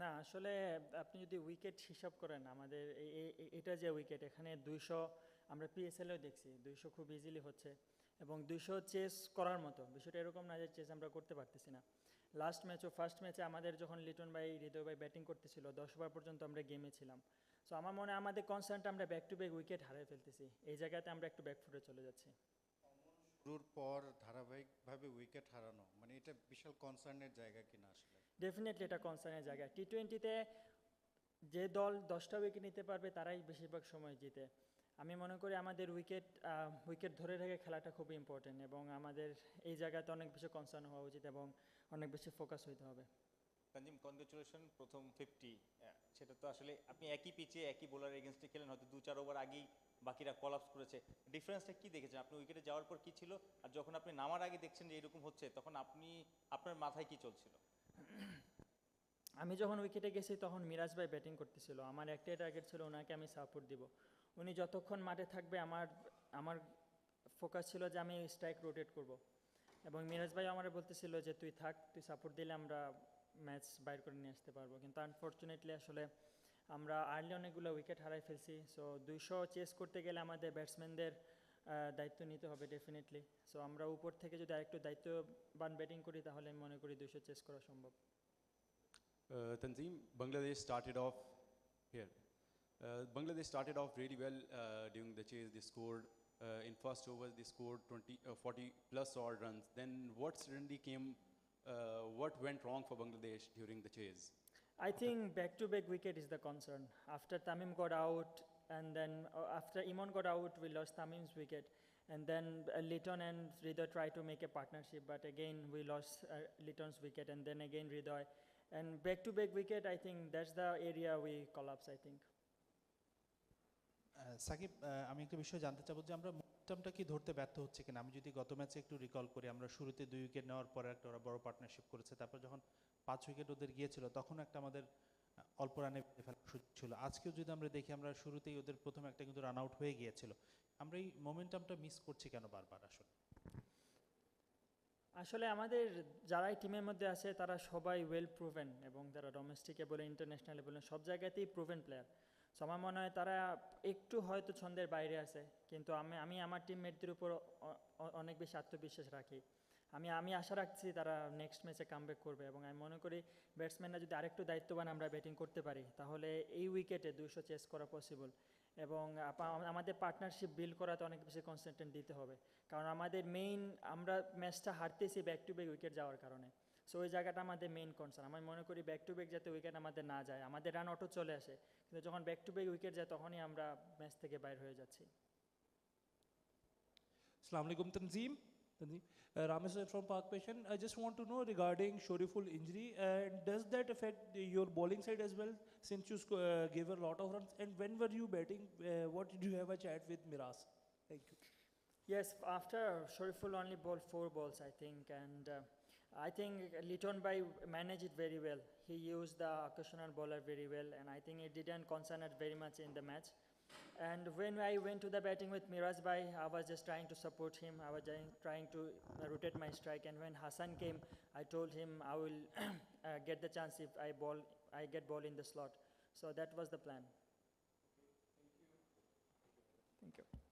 না, আসলে আপনি যদি উইকেট হিসাব করেন, আমাদের এটা যে উইকেট এখানে দুইশো, আমরা পিএসএলও দেখছি, দুইশো খুব ইজিলি হচ্ছে এবং দুইশো চেস করার মতো, বিষয়টা এরকম না যে চেস আমরা করতে পারতেছি না। লাস্ট ম্যাচ ও ফার্স্ট ম্যাচে আমাদের যখন লিটন ভাই, হৃদয় ভাই ব্যাটিং করতেছিল, দশ ওভার পর্যন্ত আমরা গেমে ছিলাম। সো আমার মনে হয় আমাদের কনসার্নটা আমরা ব্যাক টু ব্যাক উইকেট হারিয়ে ফেলতেছি। এই জায়গাতে আমরা একটু ব্যাকফুটে চলে যাচ্ছি। শুরুর পর ধারাবাহিকভাবে উইকেট হারানো মানে এটা বিশাল কনসার্নের জায়গা কিনা আসলে। ডেফিনেটলি এটা কনসার্নের জায়গা। টি টোয়েন্টিতে যে দল দশটা উইকেট নিতে পারবে, তারাই বেশিরভাগ সময় জিতে। আমি মনে করি আমাদের উইকেট উইকেট ধরে রেখে খেলাটা খুবই ইম্পর্টেন্ট এবং আমাদের এই জায়গাতে অনেক বেশি কনসার্ন হওয়া উচিত এবং অনেক বেশি ফোকাস হইতে হবে। তানজিম কনগ্রেচুলেশন প্রথম ফিফটি সেটা তো আসলে আপনি একই পিচে একই বোলার এগেনস্টে খেলেন, হয়তো দু চার ওভার আগেই বাকিরা কলাপস করেছে। ডিফারেন্সটা কি দেখেছেন? আপনি উইকেটে যাওয়ার পর কি ছিল? আর যখন আপনি নামার আগে দেখছেন যে এরকম হচ্ছে, তখন আপনি, আপনার মাথায় কি চলছিল? আমি যখন উইকেটে গেছি, তখন মিরাজ ভাই ব্যাটিং করতেছিল। আমার একটাই টার্গেট ছিল ওনাকে আমি সাপোর্ট দিব। উনি যতক্ষণ মাঠে থাকবে, আমার আমার ফোকাস ছিল যে আমি স্ট্রাইক রোটেট করব। এবং মিরাজ ভাই আমার বলতেছিল যে, তুই থাক, তুই সাপোর্ট দিলে আমরা ম্যাচ বাইর করে নিয়ে আসতে পারব। কিন্তু আনফর্চুনেটলি আসলে আমরা আর্লি অনেকগুলো উইকেট হারাই ফেলছি। সো দুইশো চেস করতে গেলে আমাদের ব্যাটসম্যানদের দায়িত্ব নিতে হবে ডেফিনেটলি সো আমরা উপর থেকে যদি আরেকটু দায়িত্ববান ব্যাটিং করি তাহলে আমি মনে করি দুইশো চেস করা সম্ভব Uh, Tanzim, Bangladesh started off here. Uh, Bangladesh started off really well uh, during the chase. They scored uh, in first overs. They scored 20, uh, 40 plus odd runs. Then what suddenly came? Uh, what went wrong for Bangladesh during the chase? I think back-to-back wicket is the concern. After Tamim got out, and then uh, after Imon got out, we lost Tamim's wicket, and then uh, Liton and Ridoy tried to make a partnership, but again we lost uh, Liton's wicket, and then again Ridoy, and back-to-back wicket. I think that's the area we collapse. I think. Shakib আমি একটা বিষয় জানতে চাবো যে আমরা মোমেন্টামটা কি ধরতে ব্যর্থ হচ্ছে কিনা আমি যদি গত ম্যাচে একটু রিকল করি আমরা শুরুতে দুই উইকেট নেওয়ার পরে একটা ওরা বড় পার্টনারশিপ করেছে তারপর যখন পাঁচ উইকেট ওদের গিয়েছিল তখন একটা আমাদের অল্প রানে সুযোগ ছিল। আজকেও যদি আমরা দেখি, আমরা শুরুতেই ওদের প্রথম একটা কিন্তু রান আউট হয়ে গিয়েছিল। আমরা এই মোমেন্টামটা মিস করছি কেন বারবার আসলে? আসলে আমাদের যারাই টিমের মধ্যে আছে, তারা সবাই ওয়েল প্রুভেন এবং যারা ডোমেস্টিকে বলে ইন্টারন্যাশনালে বলে সব জায়গাতেই প্রুভেন প্লেয়ার সো আমার মনে হয় তারা একটু হয়তো ছন্দের বাইরে আছে, কিন্তু আমি আমি আমার টিমমেটদের উপর অনেক বেশি আত্মবিশ্বাস রাখি। আমি আমি আশা রাখছি তারা নেক্সট ম্যাচে কামব্যাক করবে এবং আমি মনে করি ব্যাটসম্যানরা যদি আরেকটু দায়িত্ববান আমরা ব্যাটিং করতে পারি তাহলে এই উইকেটে দুশো চেস করা পসিবল এবং আমাদের পার্টনারশিপ বিল্ড করাতে অনেক বেশি কনসেন্ট্রেট দিতে হবে। কারণ আমাদের মেইন আমরা ম্যাচটা হারতেছি ব্যাক টু ব্যাক উইকেট যাওয়ার কারণে। সো ওই জায়গাটা আমাদের মেইন কনসার্ন আমি মনে করি ব্যাক টু ব্যাক যাতে উইকেট আমাদের না যায় আমাদের রান অটো চলে আসে কিন্তু যখন ব্যাক টু ব্যাক উইকেট যায় তখনই আমরা ম্যাচ থেকে বাইর হয়ে যাচ্ছি। Assalamu alaikum, Tanzim. Tanzim. Uh, from Park Patient. I just want to know regarding Shoriful injury, and does that affect your bowling side as well? Since you uh, gave a lot of runs, and when were you batting? Uh, what did you have a chat with Miraz? Thank you. Yes, after Shariful only bowled four balls, I think, and uh, I think Liton Bhai managed it very well. He used the occasional bowler very well, and I think it didn't concern us very much in the match. And when I went to the batting with Miraj Bhai, I was just trying to support him. I was trying- to uh, rotate my strike, and when Hassan came, I told him I will uh, get the chance if I ball, I get ball in the slot. So that was the plan. Thank you.